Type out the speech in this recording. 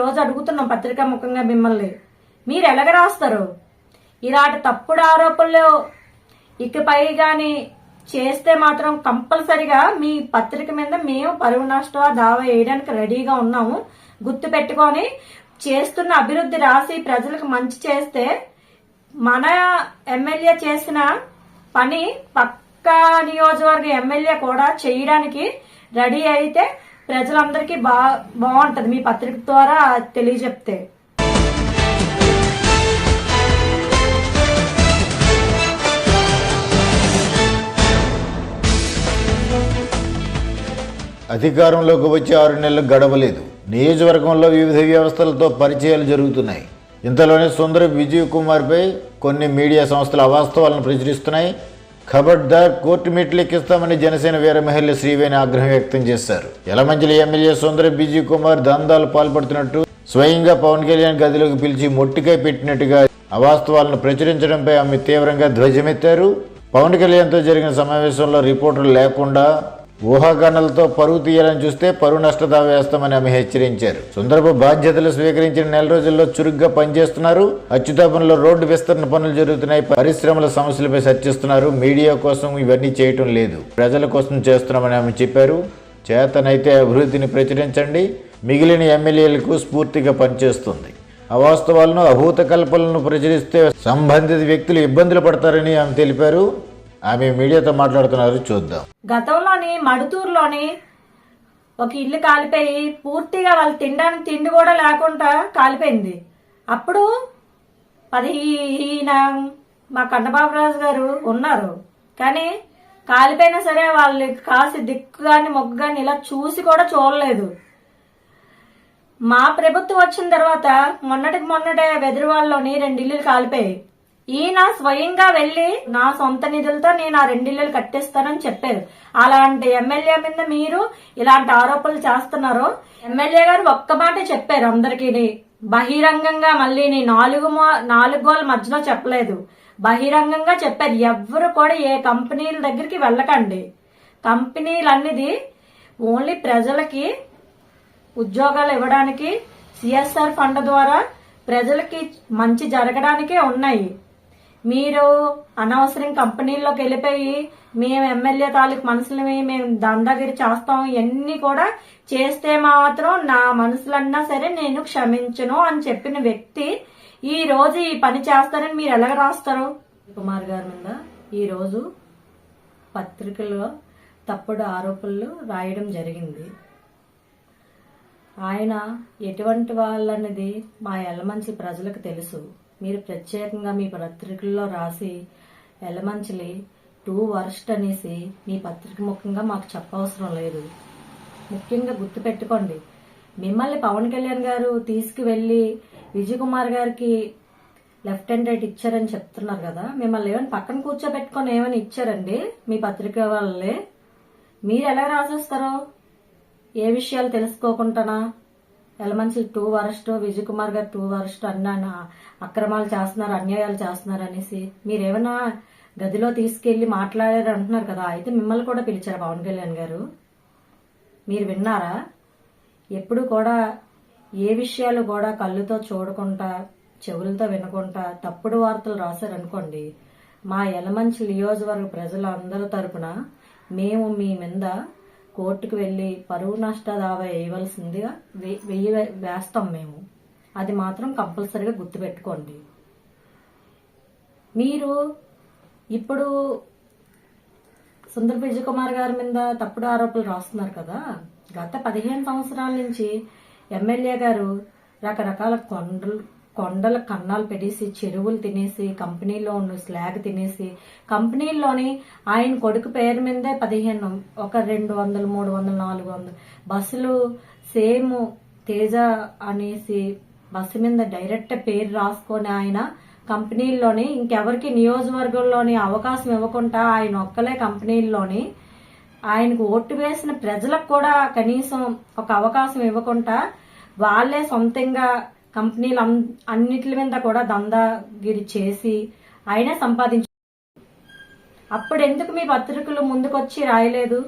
రోజు అడుగుతున్నాం పత్రికా ముఖంగా మిమ్మల్ని మీరు ఎలాగ రాస్తారు ఇలాంటి తప్పుడు ఆరోపణలు ఇకపై కానీ చేస్తే మాత్రం కంపల్సరిగా మీ పత్రిక మీద మేము పరువు నష్టం దావా వేయడానికి రెడీగా ఉన్నాము. గుర్తు పెట్టుకొని చేస్తున్న అభివృద్ధి రాసి ప్రజలకు మంచి చేస్తే మన ఎమ్మెల్యే చేసిన పని పక్క నియోజకవర్గ ఎమ్మెల్యే కూడా చేయడానికి రెడీ అయితే ప్రజలందరికీ బా బాగుంటది. మీ పత్రిక ద్వారా తెలియజెప్తే. అధికారంలోకి వచ్చి ఆరు నెలలు గడవలేదు. నియోజకవర్గంలో వివిధ వ్యవస్థలతో పరిచయాలు జరుగుతున్నాయి. ఇంతలోనే సుందర విజయ్ కుమార్పై కొన్ని మీడియా సంస్థలు అవాస్తవాలను ప్రచురిస్తున్నాయి. ఖబర్దార్ కోర్టు మెట్లు ఎక్కిస్తామని జనసేన వీరమహిళ శ్రీవేణి ఆగ్రహం వ్యక్తం చేశారు. యలమంచిలి ఎమ్మెల్యే సుందర బిజీ కుమార్ దందాలు పాల్పడుతున్నట్టు స్వయంగా పవన్ కళ్యాణ్ గదిలోకి పిలిచి మొట్టికై పెట్టినట్టుగా అవాస్తవాలను ప్రచురించడంపై ఆమె తీవ్రంగా ధ్వజమెత్తారు. పవన్ కళ్యాణ్తో జరిగిన సమావేశంలో రిపోర్టర్లు లేకుండా ఊహాగానాలతో పరువు తీయాలని చూస్తే పరువు నష్టదా వేస్తామని ఆమె హెచ్చరించారు. సుందరపు బాధ్యతలు స్వీకరించిన నెల రోజుల్లో చురుగ్గా పనిచేస్తున్నారు. అచ్యుతాపంలో రోడ్డు విస్తరణ పనులు జరుగుతున్నాయి. పరిశ్రమల సమస్యలపై చర్చిస్తున్నారు. మీడియా కోసం ఇవన్నీ చేయటం లేదు. ప్రజల కోసం చేస్తున్నామని ఆమె చెప్పారు. చేతనైతే అభివృద్ధిని ప్రచురించండి. మిగిలిన ఎమ్మెల్యేలకు స్ఫూర్తిగా పనిచేస్తుంది. అవాస్తవాలను అభూత కల్పనలను ప్రచురిస్తే సంబంధిత వ్యక్తులు ఇబ్బందులు పడతారని ఆమె తెలిపారు. ఆమె మీడియాతో మాట్లాడుతున్నారు చూద్దాం. గతంలోని మడుతూరులోని ఒక ఇల్లు కాలిపోయి పూర్తిగా వాళ్ళు తినడానికి తిండి కూడా లేకుండా కాలిపోయింది. అప్పుడు పదిహీన మా కన్నబాబురాజు గారు ఉన్నారు. కానీ కాలిపోయినా సరే వాళ్ళు కాసి దిక్కు కానీ మొగ్గు కానీ ఇలా చూసి కూడా చూడలేదు. మా ప్రభుత్వం వచ్చిన తర్వాత మొన్నటికి మొన్నటే వెదిరివాళ్ళలోని రెండు ఇల్లులు కాలిపోయాయి. ఈయన స్వయంగా వెళ్ళి నా సొంత నిధులతో నేను ఆ రెండిళ్ళు కట్టేస్తానని చెప్పారు. అలాంటి ఎమ్మెల్యే మీద మీరు ఇలాంటి ఆరోపణలు చేస్తున్నారు? ఎమ్మెల్యే గారు ఒక్క మాట చెప్పారు అందరికీ. బహిరంగంగా మళ్ళీ నీ నాలుగు నాలుగు గోల మధ్యలో చెప్పలేదు. బహిరంగంగా చెప్పారు. ఎవ్వరు కూడా ఏ కంపెనీల దగ్గరికి వెళ్ళకండి. కంపెనీలు అన్నిది ఓన్లీ ప్రజలకి ఉద్యోగాలు ఇవ్వడానికి సిఎస్ఆర్ ఫండ్ ద్వారా ప్రజలకి మంచి జరగడానికే ఉన్నాయి. మీరు అనవసరం కంపెనీల్లోకి వెళ్ళిపోయి మేము ఎమ్మెల్యే తాలూకు మనుషులని మేము దందాగిరి చేస్తాం ఇవన్నీ కూడా చేస్తే మాత్రం నా మనసులన్నా సరే నేను క్షమించను అని చెప్పిన వ్యక్తి ఈ రోజు ఈ పని చేస్తారని మీరు ఎలాగ రాస్తారు? కుమార్ గారి మీద ఈ రోజు పత్రికలో తప్పుడు ఆరోపణలు రాయడం జరిగింది. ఆయన ఎటువంటి వాళ్ళన్నది మా ఎల్లమంచి ప్రజలకు తెలుసు. మీరు ప్రత్యేకంగా మీ పత్రికల్లో రాసి ఎలమంచిలి టూ వర్స్ట్ అనేసి మీ పత్రిక ముఖ్యంగా మాకు చెప్పవసరం లేదు. ముఖ్యంగా గుర్తుపెట్టుకోండి మిమ్మల్ని పవన్ కళ్యాణ్ గారు తీసుకువెళ్ళి విజయ్ కుమార్ గారికి లెఫ్ట్ అండ్ రైట్ ఇచ్చారని చెప్తున్నారు కదా మిమ్మల్ని ఏమైనా పక్కన కూర్చోబెట్టుకొని ఏమైనా ఇచ్చారండి మీ పత్రిక వాళ్ళే? మీరు ఎలా రాసేస్తారో? ఏ విషయాలు తెలుసుకోకుండానా? ఎలమంచి టూ వరస్ట్ విజయ్ కుమార్ గారు టూ వరస్ట్ అన్నా అక్రమాలు చేస్తున్నారు అన్యాయాలు చేస్తున్నారు అనేసి. మీరేమైనా గదిలో తీసుకెళ్ళి మాట్లాడారు అంటున్నారు కదా అయితే మిమ్మల్ని కూడా పిలిచారు పవన్ కళ్యాణ్ గారు. మీరు విన్నారా? ఎప్పుడు కూడా ఏ విషయాలు కూడా కళ్ళుతో చూడకుండా చెవులతో వినకుండా తప్పుడు వార్తలు రాశారనుకోండి మా యలమంచి నియోజకవర్గ ప్రజలందరి తరపున మేము మీ మీద కోర్టుకు వెళ్ళి పరువు నష్ట దావా వేయవలసిందిగా వెయ్యి వేస్తాం మేము. అది మాత్రం కంపల్సరీగా గుర్తుపెట్టుకోండి. మీరు ఇప్పుడు సుందర్ విజయ్ కుమార్ గారి మీద తప్పుడు ఆరోపణలు రాస్తున్నారు కదా. గత పదిహేను సంవత్సరాల నుంచి ఎమ్మెల్యే గారు రకరకాల కొండలు కొండల కన్నాలు పెట్టేసి చెరువులు తినేసి కంపెనీలో ఉన్న స్లాగ్ తినేసి కంపెనీల్లోని ఆయన కొడుకు పేరు మీదే పదిహేను ఒక రెండు వందలు మూడు వందలు నాలుగు వందలు. బస్సులు సేమ్ తేజ అనేసి బస్సు మీద డైరెక్ట్ పేరు రాసుకొని ఆయన కంపెనీల్లోని ఇంకెవరికి నియోజకవర్గంలోని అవకాశం ఇవ్వకుండా ఆయన ఒక్కలే కంపెనీల్లోని ఆయనకు ఓటు వేసిన ప్రజలకు కూడా కనీసం ఒక అవకాశం ఇవ్వకుండా వాళ్ళే సొంతంగా కంపెనీలు అన్నిటి మీద కూడా దందాగిరి చేసి ఆయనే సంపాదించు అప్పుడు ఎందుకు మీ పత్రికలు ముందుకొచ్చి రాయలేదు?